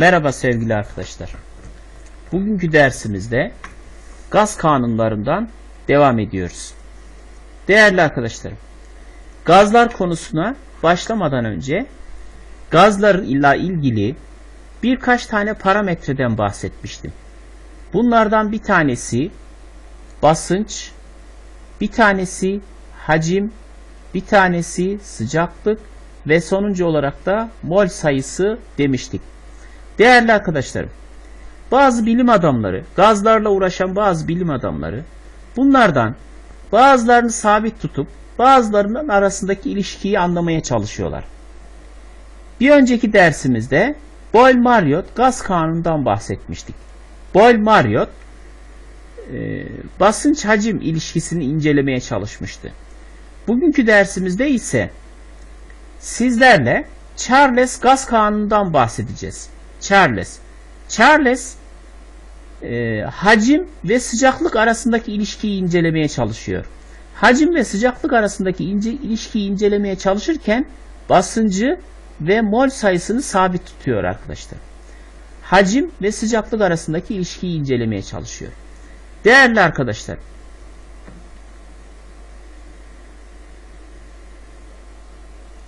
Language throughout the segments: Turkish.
Merhaba sevgili arkadaşlar. Bugünkü dersimizde gaz kanunlarından devam ediyoruz. Değerli arkadaşlarım, gazlar konusuna başlamadan önce gazlarla ilgili birkaç tane parametreden bahsetmiştim. Bunlardan bir tanesi basınç, bir tanesi hacim, bir tanesi sıcaklık ve sonuncu olarak da mol sayısı demiştik. Değerli arkadaşlarım, bazı bilim adamları, gazlarla uğraşan bazı bilim adamları bunlardan bazılarını sabit tutup bazılarının arasındaki ilişkiyi anlamaya çalışıyorlar. Bir önceki dersimizde Boyle-Marriott gaz kanunundan bahsetmiştik. Boyle-Marriott e, basınç hacim ilişkisini incelemeye çalışmıştı. Bugünkü dersimizde ise sizlerle Charles gaz kanunundan bahsedeceğiz. Charles. Charles e, hacim ve sıcaklık arasındaki ilişkiyi incelemeye çalışıyor. Hacim ve sıcaklık arasındaki ince, ilişkiyi incelemeye çalışırken basıncı ve mol sayısını sabit tutuyor arkadaşlar. Hacim ve sıcaklık arasındaki ilişkiyi incelemeye çalışıyor. Değerli arkadaşlar,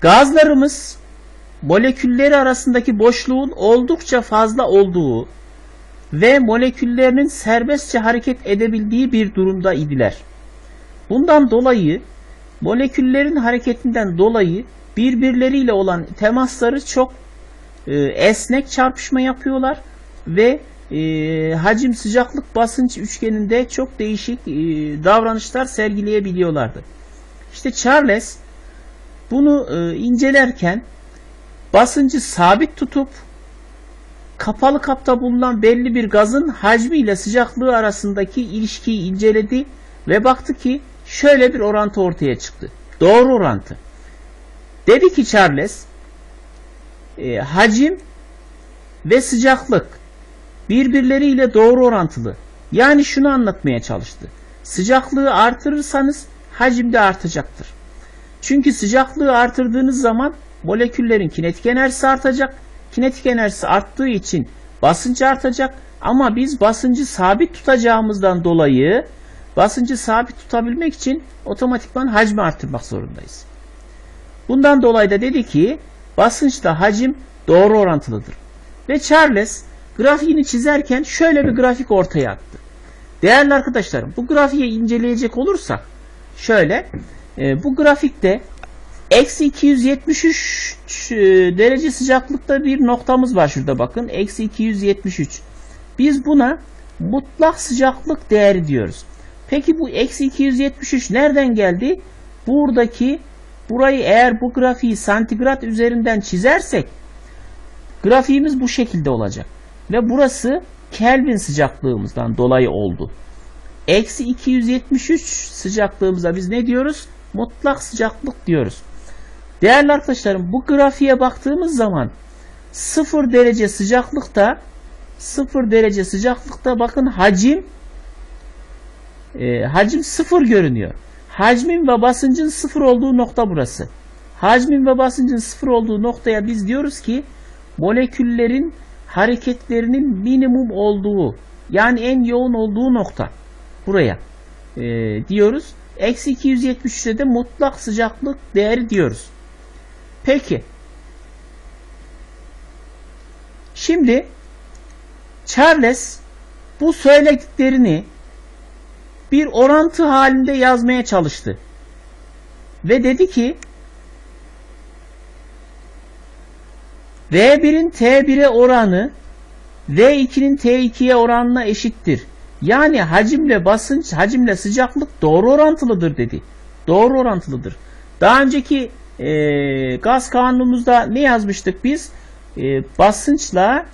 gazlarımız molekülleri arasındaki boşluğun oldukça fazla olduğu ve moleküllerinin serbestçe hareket edebildiği bir durumda idiler. Bundan dolayı moleküllerin hareketinden dolayı birbirleriyle olan temasları çok e, esnek çarpışma yapıyorlar ve e, hacim, sıcaklık, basınç üçgeninde çok değişik e, davranışlar sergileyebiliyorlardı. İşte Charles bunu e, incelerken basıncı sabit tutup kapalı kapta bulunan belli bir gazın hacmi ile sıcaklığı arasındaki ilişkiyi inceledi ve baktı ki şöyle bir orantı ortaya çıktı. Doğru orantı. Dedi ki Charles e, hacim ve sıcaklık birbirleriyle doğru orantılı. Yani şunu anlatmaya çalıştı. Sıcaklığı artırırsanız hacim de artacaktır. Çünkü sıcaklığı artırdığınız zaman moleküllerin kinetik enerjisi artacak. Kinetik enerjisi arttığı için basınç artacak. Ama biz basıncı sabit tutacağımızdan dolayı basıncı sabit tutabilmek için otomatikman hacmi arttırmak zorundayız. Bundan dolayı da dedi ki basınçla hacim doğru orantılıdır. Ve Charles grafiğini çizerken şöyle bir grafik ortaya attı. Değerli arkadaşlarım bu grafiği inceleyecek olursak şöyle e, bu grafikte eksi 273 e, derece sıcaklıkta bir noktamız var şurada bakın. Eksi 273. Biz buna mutlak sıcaklık değeri diyoruz. Peki bu eksi 273 nereden geldi? Buradaki burayı eğer bu grafiği santigrat üzerinden çizersek grafiğimiz bu şekilde olacak. Ve burası Kelvin sıcaklığımızdan dolayı oldu. Eksi 273 sıcaklığımıza biz ne diyoruz? Mutlak sıcaklık diyoruz. Değerli arkadaşlarım bu grafiğe baktığımız zaman 0 derece sıcaklıkta 0 derece sıcaklıkta bakın hacim e, hacim 0 görünüyor. Hacmin ve basıncın 0 olduğu nokta burası. Hacmin ve basıncın 0 olduğu noktaya biz diyoruz ki moleküllerin hareketlerinin minimum olduğu yani en yoğun olduğu nokta buraya e, diyoruz. Eksi 273'te de mutlak sıcaklık değeri diyoruz. Peki. Şimdi Charles bu söylediklerini bir orantı halinde yazmaya çalıştı. Ve dedi ki V1'in T1'e oranı V2'nin T2'ye oranına eşittir. Yani hacimle basınç, hacimle sıcaklık doğru orantılıdır dedi. Doğru orantılıdır. Daha önceki e, gaz kanunumuzda ne yazmıştık biz? E, basınçla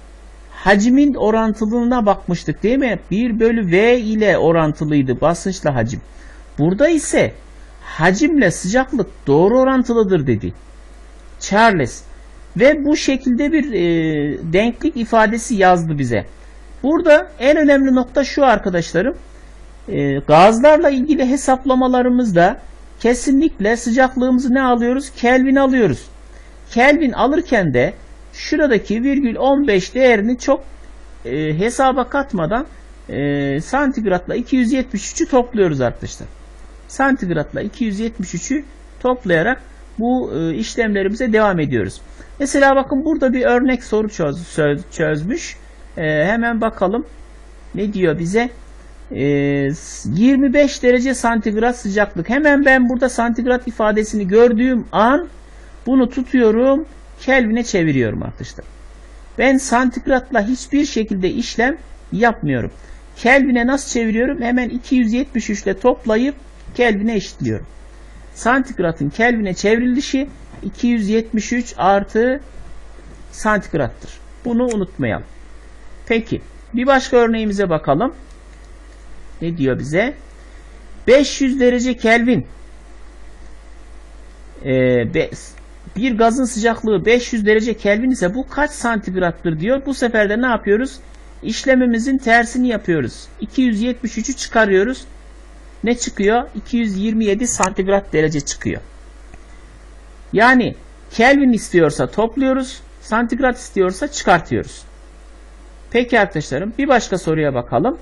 hacmin orantılığına bakmıştık değil mi? 1 bölü V ile orantılıydı basınçla hacim. Burada ise hacimle sıcaklık doğru orantılıdır dedi. Charles ve bu şekilde bir e, denklik ifadesi yazdı bize. Burada en önemli nokta şu arkadaşlarım. E, gazlarla ilgili hesaplamalarımızda kesinlikle sıcaklığımızı ne alıyoruz? Kelvin alıyoruz. Kelvin alırken de şuradaki virgül 15 değerini çok e, hesaba katmadan e, santigratla 273'ü topluyoruz arkadaşlar. Santigratla 273'ü toplayarak bu e, işlemlerimize devam ediyoruz. Mesela bakın burada bir örnek soru çöz, çöz- çözmüş. E, hemen bakalım. Ne diyor bize? E, 25 derece santigrat sıcaklık. Hemen ben burada santigrat ifadesini gördüğüm an bunu tutuyorum. Kelvin'e çeviriyorum arkadaşlar. Ben santigratla hiçbir şekilde işlem yapmıyorum. Kelvin'e nasıl çeviriyorum? Hemen 273 ile toplayıp Kelvin'e eşitliyorum. Santigratın Kelvin'e çevrilişi 273 artı santigrattır. Bunu unutmayalım. Peki bir başka örneğimize bakalım. Ne diyor bize? 500 derece Kelvin. Ee, bir gazın sıcaklığı 500 derece Kelvin ise bu kaç santigrattır diyor. Bu sefer de ne yapıyoruz? İşlemimizin tersini yapıyoruz. 273'ü çıkarıyoruz. Ne çıkıyor? 227 santigrat derece çıkıyor. Yani Kelvin istiyorsa topluyoruz. Santigrat istiyorsa çıkartıyoruz. Peki arkadaşlarım bir başka soruya bakalım.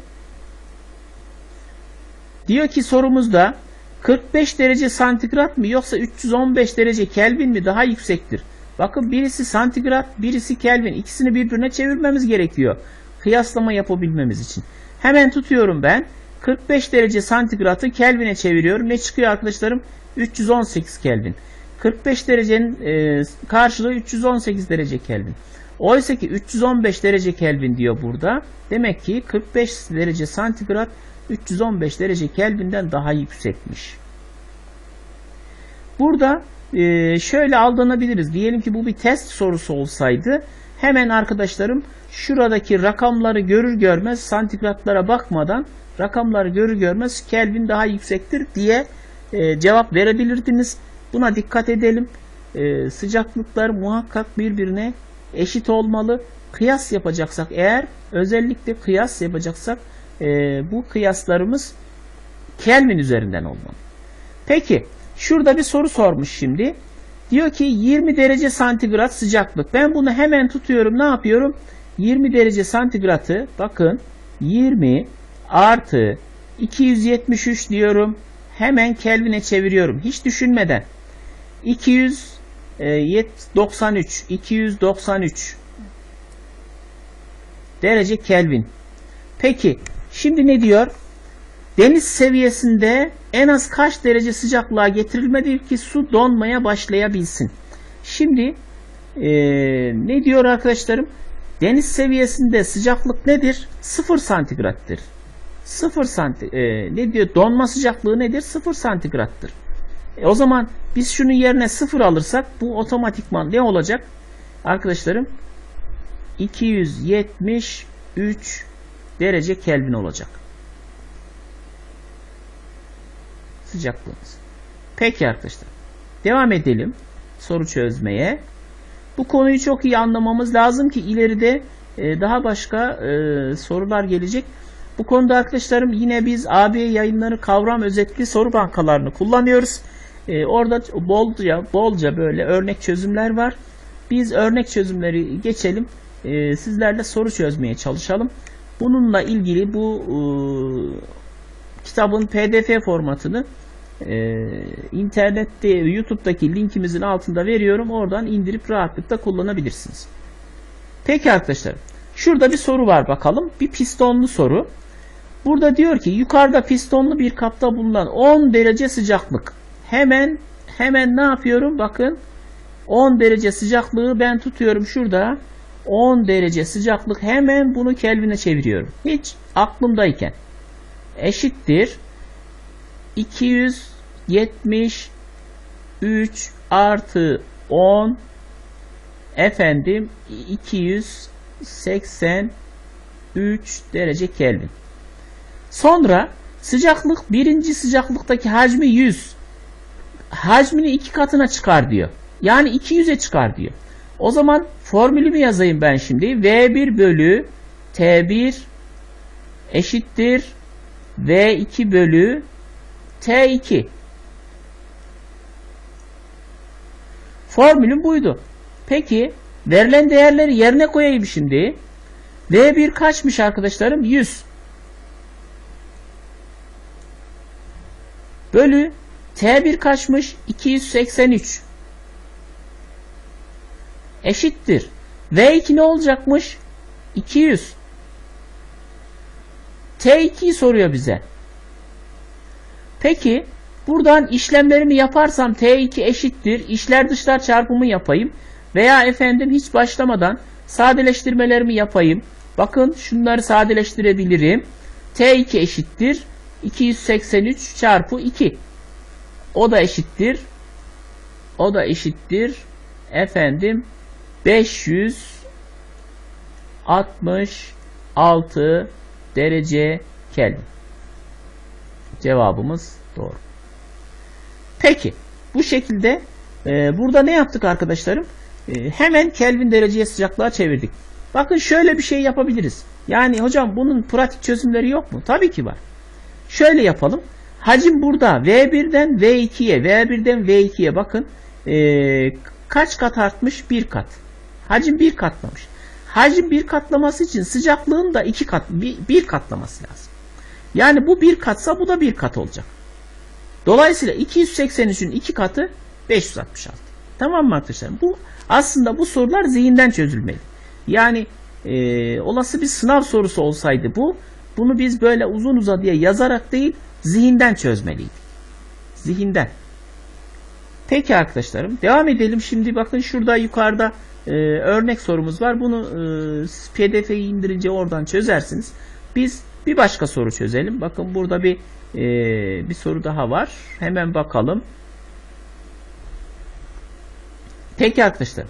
Diyor ki sorumuzda 45 derece santigrat mı yoksa 315 derece Kelvin mi daha yüksektir? Bakın birisi santigrat, birisi Kelvin. İkisini birbirine çevirmemiz gerekiyor. Kıyaslama yapabilmemiz için. Hemen tutuyorum ben. 45 derece santigratı Kelvin'e çeviriyorum. Ne çıkıyor arkadaşlarım? 318 Kelvin. 45 derecenin e, karşılığı 318 derece Kelvin. Oysa ki 315 derece Kelvin diyor burada. Demek ki 45 derece santigrat 315 derece Kelvin'den daha yüksekmiş. Burada e, şöyle aldanabiliriz. Diyelim ki bu bir test sorusu olsaydı hemen arkadaşlarım şuradaki rakamları görür görmez santigratlara bakmadan rakamları görür görmez Kelvin daha yüksektir diye e, cevap verebilirdiniz. Buna dikkat edelim. E, sıcaklıklar muhakkak birbirine eşit olmalı. Kıyas yapacaksak eğer özellikle kıyas yapacaksak e, bu kıyaslarımız Kelvin üzerinden olmalı. Peki şurada bir soru sormuş şimdi. Diyor ki 20 derece santigrat sıcaklık. Ben bunu hemen tutuyorum. Ne yapıyorum? 20 derece santigratı bakın 20 artı 273 diyorum. Hemen Kelvin'e çeviriyorum. Hiç düşünmeden. 293 293 derece Kelvin. Peki şimdi ne diyor? Deniz seviyesinde en az kaç derece sıcaklığa getirilmelidir ki su donmaya başlayabilsin? Şimdi eee, ne diyor arkadaşlarım? Deniz seviyesinde sıcaklık nedir? 0 santigrattır. 0 santi eee, ne diyor? Donma sıcaklığı nedir? 0 santigrattır. E, o zaman biz şunun yerine 0 alırsak bu otomatikman ne olacak? Arkadaşlarım 273 derece Kelvin olacak. Sıcaklığımız. Peki arkadaşlar. Devam edelim soru çözmeye. Bu konuyu çok iyi anlamamız lazım ki ileride e, daha başka e, sorular gelecek. Bu konuda arkadaşlarım yine biz AB yayınları kavram özetli soru bankalarını kullanıyoruz. E, orada bolca bolca böyle örnek çözümler var. Biz örnek çözümleri geçelim. Sizlerle soru çözmeye çalışalım. Bununla ilgili bu e, kitabın PDF formatını e, internette YouTube'daki linkimizin altında veriyorum. Oradan indirip rahatlıkla kullanabilirsiniz. Peki arkadaşlar. Şurada bir soru var bakalım. Bir pistonlu soru. Burada diyor ki yukarıda pistonlu bir kapta bulunan 10 derece sıcaklık. Hemen hemen ne yapıyorum? Bakın 10 derece sıcaklığı ben tutuyorum şurada. 10 derece sıcaklık hemen bunu Kelvin'e çeviriyorum. Hiç aklımdayken. Eşittir 273 artı 10 efendim 283 derece Kelvin. Sonra sıcaklık birinci sıcaklıktaki hacmi 100. Hacmini iki katına çıkar diyor. Yani 200'e çıkar diyor. O zaman formülümü yazayım ben şimdi. V1 bölü T1 eşittir V2 bölü T2. Formülüm buydu. Peki Verilen değerleri yerine koyayım şimdi. V1 kaçmış arkadaşlarım? 100. Bölü T1 kaçmış? 283. Eşittir. V2 ne olacakmış? 200. T2'yi soruyor bize. Peki buradan işlemlerimi yaparsam T2 eşittir. İşler dışlar çarpımı yapayım. Veya efendim hiç başlamadan sadeleştirmelerimi yapayım. Bakın şunları sadeleştirebilirim. T2 eşittir. 283 çarpı 2. O da eşittir. O da eşittir. Efendim 566 derece Kelvin. Cevabımız doğru. Peki bu şekilde e, burada ne yaptık arkadaşlarım? E, hemen Kelvin dereceye sıcaklığa çevirdik. Bakın şöyle bir şey yapabiliriz. Yani hocam bunun pratik çözümleri yok mu? Tabii ki var. Şöyle yapalım. Hacim burada V1'den V2'ye, V1'den V2'ye bakın. E, kaç kat artmış? Bir kat. Hacim bir katlamış. Hacim bir katlaması için sıcaklığın da iki kat, bir, bir katlaması lazım. Yani bu bir katsa bu da bir kat olacak. Dolayısıyla 283'ün iki katı 566. Tamam mı arkadaşlar? Bu aslında bu sorular zihinden çözülmeli. Yani e, olası bir sınav sorusu olsaydı bu, bunu biz böyle uzun uzadıya yazarak değil, zihinden çözmeliydik. Zihinden. Peki arkadaşlarım, devam edelim. Şimdi bakın şurada yukarıda e, örnek sorumuz var. Bunu e, PDF'yi indirince oradan çözersiniz. Biz bir başka soru çözelim. Bakın burada bir e, bir soru daha var. Hemen bakalım. Peki arkadaşlar.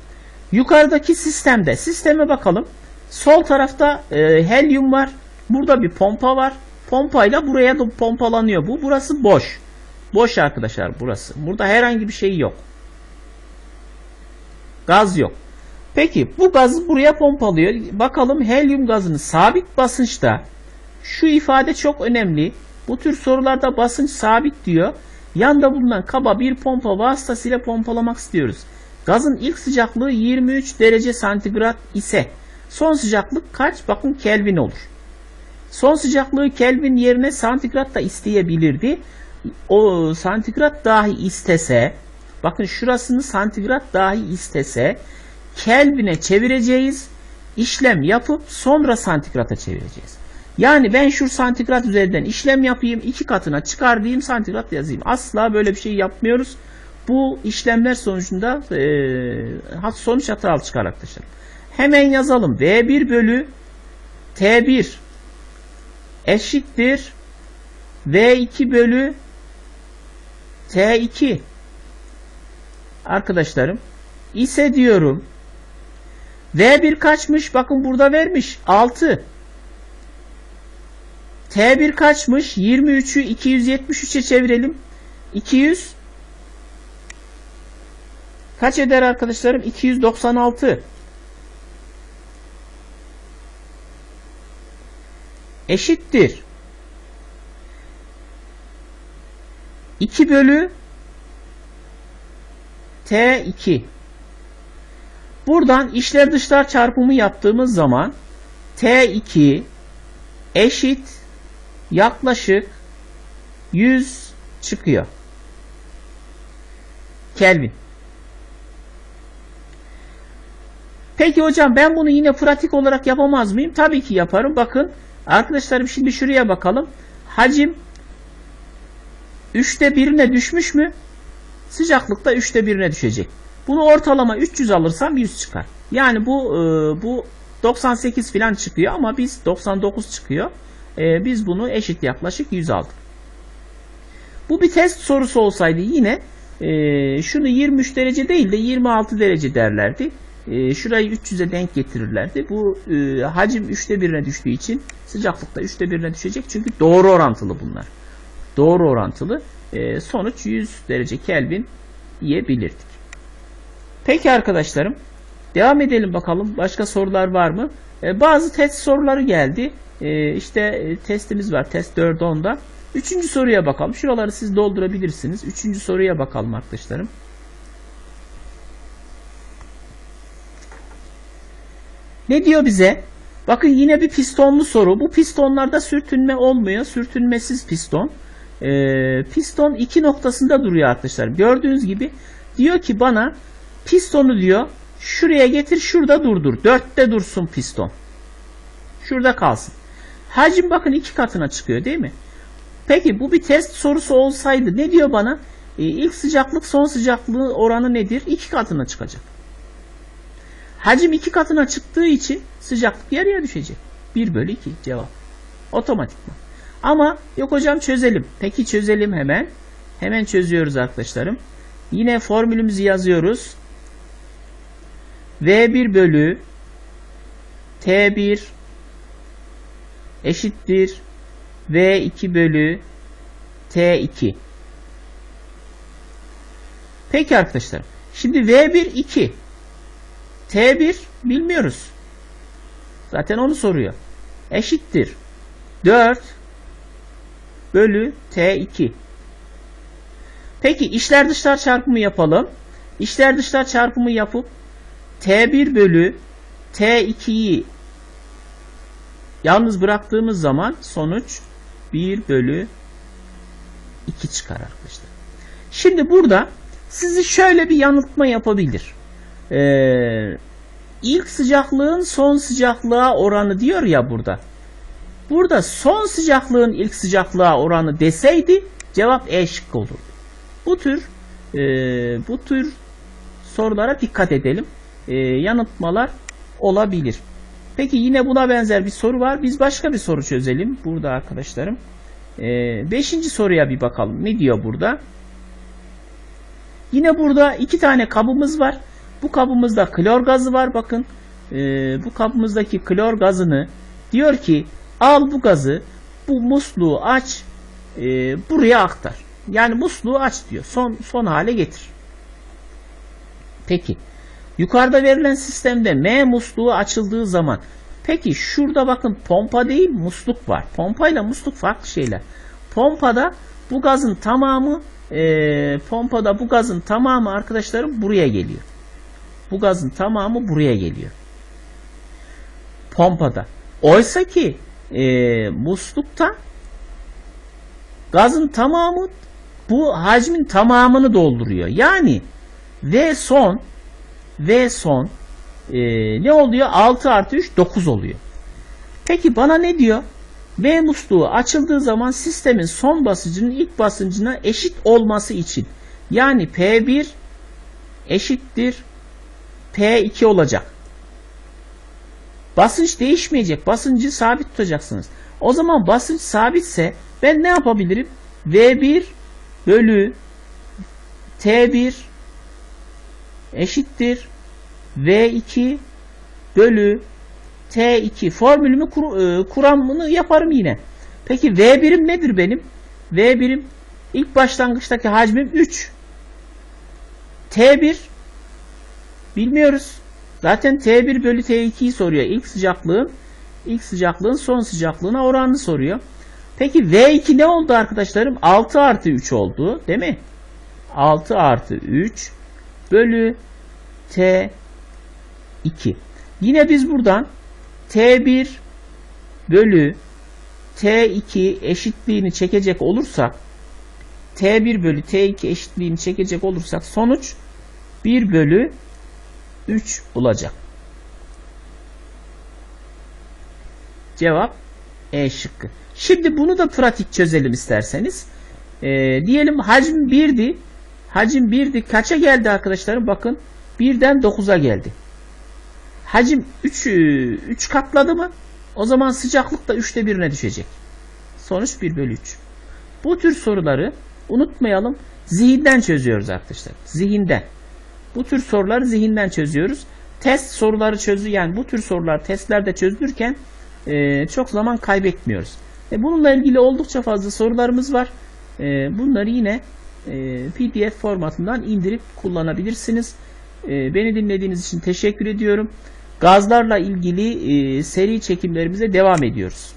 Yukarıdaki sistemde sisteme bakalım. Sol tarafta e, helyum var. Burada bir pompa var. Pompayla buraya da pompalanıyor bu. Burası boş. Boş arkadaşlar burası. Burada herhangi bir şey yok. Gaz yok. Peki bu gazı buraya pompalıyor. Bakalım helyum gazını sabit basınçta şu ifade çok önemli. Bu tür sorularda basınç sabit diyor. Yanda bulunan kaba bir pompa vasıtasıyla pompalamak istiyoruz. Gazın ilk sıcaklığı 23 derece santigrat ise son sıcaklık kaç? Bakın Kelvin olur. Son sıcaklığı Kelvin yerine santigrat da isteyebilirdi. O santigrat dahi istese bakın şurasını santigrat dahi istese Kelvin'e çevireceğiz. işlem yapıp sonra santigrata çevireceğiz. Yani ben şu santigrat üzerinden işlem yapayım, iki katına çıkar diyeyim, santigrat yazayım. Asla böyle bir şey yapmıyoruz. Bu işlemler sonucunda e, sonuç hatalı çıkar arkadaşlar. Hemen yazalım. V1 bölü T1 eşittir V2 bölü T2 arkadaşlarım ise diyorum V1 kaçmış? Bakın burada vermiş. 6. T1 kaçmış? 23'ü 273'e çevirelim. 200 kaç eder arkadaşlarım? 296 eşittir 2 bölü T2 buradan işler dışlar çarpımı yaptığımız zaman T2 eşit yaklaşık 100 çıkıyor. Kelvin. Peki hocam ben bunu yine pratik olarak yapamaz mıyım? Tabii ki yaparım. Bakın arkadaşlarım şimdi şuraya bakalım. Hacim 3'te birine düşmüş mü? Sıcaklıkta 3'te birine düşecek. Bunu ortalama 300 alırsam 100 çıkar. Yani bu e, bu 98 falan çıkıyor ama biz 99 çıkıyor. E, biz bunu eşit yaklaşık 100 aldık. Bu bir test sorusu olsaydı yine e, şunu 23 derece değil de 26 derece derlerdi. E, şurayı 300'e denk getirirlerdi. Bu e, hacim 3'te 1'ine düştüğü için sıcaklıkta 3'te 1'ine düşecek. Çünkü doğru orantılı bunlar. Doğru orantılı. E, sonuç 100 derece Kelvin diyebilirdik. Peki arkadaşlarım devam edelim bakalım. Başka sorular var mı? E, bazı test soruları geldi. E, işte e, testimiz var. Test 4 10'da. Üçüncü soruya bakalım. Şuraları siz doldurabilirsiniz. Üçüncü soruya bakalım arkadaşlarım. Ne diyor bize? Bakın yine bir pistonlu soru. Bu pistonlarda sürtünme olmuyor. Sürtünmesiz piston. Ee, piston iki noktasında duruyor arkadaşlar. Gördüğünüz gibi diyor ki bana pistonu diyor şuraya getir şurada durdur. Dörtte dursun piston. Şurada kalsın. Hacim bakın iki katına çıkıyor değil mi? Peki bu bir test sorusu olsaydı ne diyor bana? Ee, ilk sıcaklık son sıcaklığı oranı nedir? İki katına çıkacak. Hacim iki katına çıktığı için sıcaklık yarıya düşecek. 1 bölü 2 cevap. Otomatikman. Ama yok hocam çözelim. Peki çözelim hemen. Hemen çözüyoruz arkadaşlarım. Yine formülümüzü yazıyoruz. V1 bölü T1 eşittir V2 bölü T2. Peki arkadaşlar. Şimdi V1 2. T1 bilmiyoruz. Zaten onu soruyor. Eşittir. 4 bölü T2. Peki içler dışlar çarpımı yapalım. İçler dışlar çarpımı yapıp T1 bölü T2'yi yalnız bıraktığımız zaman sonuç 1 bölü 2 çıkar arkadaşlar. Şimdi burada sizi şöyle bir yanıltma yapabilir. Ee, ilk sıcaklığın son sıcaklığa oranı diyor ya burada. Burada son sıcaklığın ilk sıcaklığa oranı deseydi cevap E şıkkı olurdu. Bu tür e, bu tür sorulara dikkat edelim. E, yanıltmalar olabilir. Peki yine buna benzer bir soru var. Biz başka bir soru çözelim burada arkadaşlarım. E, beşinci soruya bir bakalım. Ne diyor burada? Yine burada iki tane kabımız var. Bu kabımızda klor gazı var. Bakın e, bu kabımızdaki klor gazını diyor ki al bu gazı bu musluğu aç e, buraya aktar. Yani musluğu aç diyor. Son son hale getir. Peki. Yukarıda verilen sistemde M musluğu açıldığı zaman peki şurada bakın pompa değil musluk var. Pompa ile musluk farklı şeyler. Pompada bu gazın tamamı e, pompada bu gazın tamamı arkadaşlarım buraya geliyor. Bu gazın tamamı buraya geliyor. Pompada. Oysa ki e, muslukta gazın tamamı bu hacmin tamamını dolduruyor. Yani V son V son e, ne oluyor? 6 artı 3 9 oluyor. Peki bana ne diyor? V musluğu açıldığı zaman sistemin son basıncının ilk basıncına eşit olması için yani P1 eşittir P2 olacak. Basınç değişmeyecek. Basıncı sabit tutacaksınız. O zaman basınç sabitse ben ne yapabilirim? V1 bölü T1 eşittir V2 bölü T2 formülümü kur, e, kuramını yaparım yine. Peki V birim nedir benim? V birim ilk başlangıçtaki hacmim 3. T1 bilmiyoruz. Zaten T1 bölü T2'yi soruyor. İlk sıcaklığın ilk sıcaklığın son sıcaklığına oranını soruyor. Peki V2 ne oldu arkadaşlarım? 6 artı 3 oldu. Değil mi? 6 artı 3 bölü T2. Yine biz buradan T1 bölü T2 eşitliğini çekecek olursak T1 bölü T2 eşitliğini çekecek olursak sonuç 1 bölü 3 olacak. Cevap E şıkkı. Şimdi bunu da pratik çözelim isterseniz. Ee, diyelim hacim 1'di. Hacim 1'di. Kaça geldi arkadaşlarım? Bakın 1'den 9'a geldi. Hacim 3, 3 katladı mı? O zaman sıcaklık da 3'te 1'ine düşecek. Sonuç 1 bölü 3. Bu tür soruları unutmayalım. Zihinden çözüyoruz arkadaşlar. Zihinden. Bu tür soruları zihinden çözüyoruz. Test soruları çözü yani bu tür sorular testlerde çözülürken e, çok zaman kaybetmiyoruz. E, bununla ilgili oldukça fazla sorularımız var. E, bunları yine e, PDF formatından indirip kullanabilirsiniz. E, beni dinlediğiniz için teşekkür ediyorum. Gazlarla ilgili e, seri çekimlerimize devam ediyoruz.